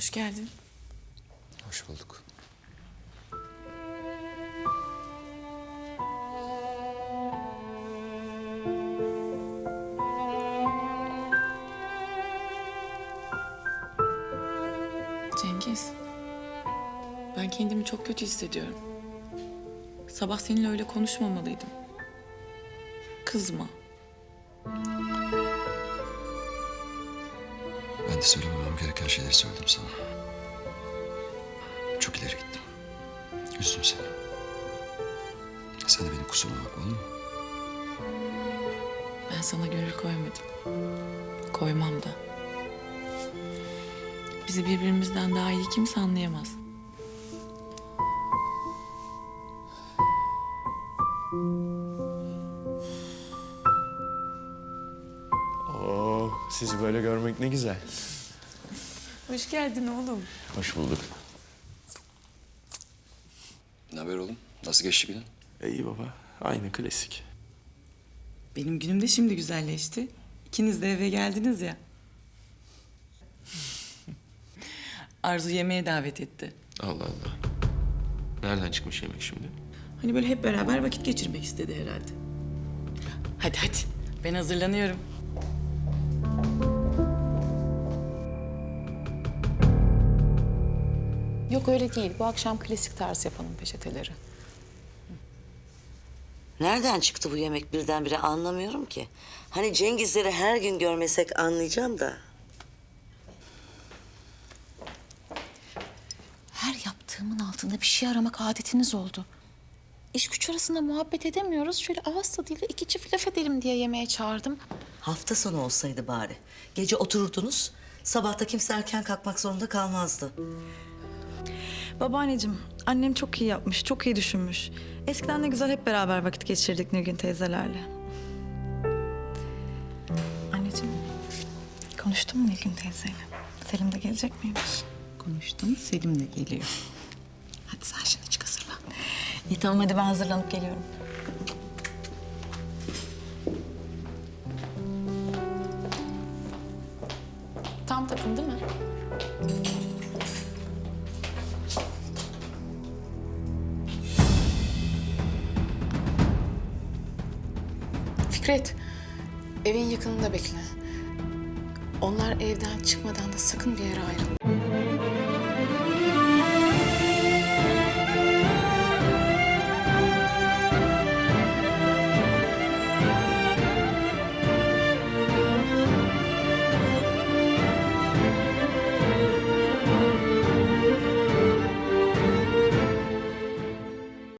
Hoş geldin. Hoş bulduk. Cengiz. Ben kendimi çok kötü hissediyorum. Sabah seninle öyle konuşmamalıydım. Kızma. Ben de söylememem gereken şeyleri söyledim sana. Çok ileri gittim. Üzdüm seni. Sen de benim kusuruma bakma olur mu? Ben sana gönül koymadım. Koymam da. Bizi birbirimizden daha iyi kimse anlayamaz. Oo, sizi böyle görmek ne güzel. Hoş geldin oğlum. Hoş bulduk. Ne haber oğlum? Nasıl geçti günün? İyi baba. Aynı klasik. Benim günüm de şimdi güzelleşti. İkiniz de eve geldiniz ya. Arzu yemeğe davet etti. Allah Allah. Nereden çıkmış yemek şimdi? Hani böyle hep beraber vakit geçirmek istedi herhalde. Hadi hadi. Ben hazırlanıyorum. Yok öyle değil. Bu akşam klasik tarz yapalım peçeteleri. Nereden çıktı bu yemek birdenbire anlamıyorum ki. Hani Cengizleri her gün görmesek anlayacağım da. Her yaptığımın altında bir şey aramak adetiniz oldu. İş güç arasında muhabbet edemiyoruz. Şöyle ağız tadıyla iki çift laf edelim diye yemeğe çağırdım. Hafta sonu olsaydı bari. Gece otururdunuz, sabahta kimse erken kalkmak zorunda kalmazdı. Babaanneciğim, annem çok iyi yapmış, çok iyi düşünmüş. Eskiden ne güzel hep beraber vakit geçirdik Nilgün teyzelerle. Anneciğim, konuştun mu Nilgün teyzeyle? Selim de gelecek miymiş? Konuştum. Selim de geliyor. Hadi sen şimdi çık hazırlan. İyi tamam hadi ben hazırlanıp geliyorum. Tam takım değil mi? Fikret, evin yakınında bekle. Onlar evden çıkmadan da sakın bir yere ayrılma.